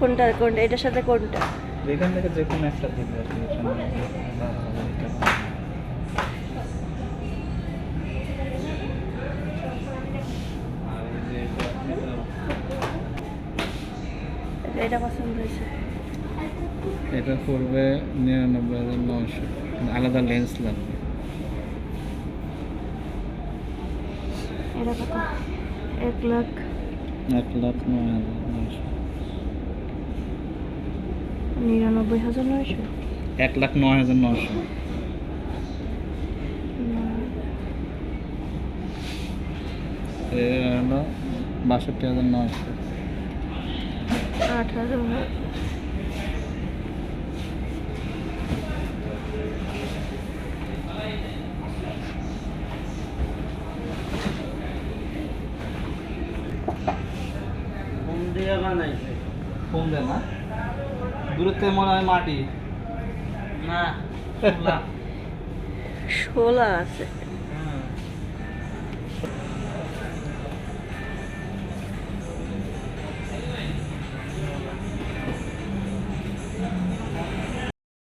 কোনটা কোনটা এটার সাথে কোনটা? এখান থেকে যে কোনো একটা যে এটা পছন্দ হয়েছে। এটা পড়বে নিরানব্বই হাজার নশো আলাদা লেন্স লাগবে। এটা কত? এক লাখ। এক লাখ নয় হাজার নশো নিরানব্বই হাজার নয়শো। এক লাখ নয় হাজার নশো এর হলো বাষট্টি হাজার ফোন দিয়ে বানাইছে। কম দেয় দূরত্বে মনে হয় মাটি। না শোলা আছে।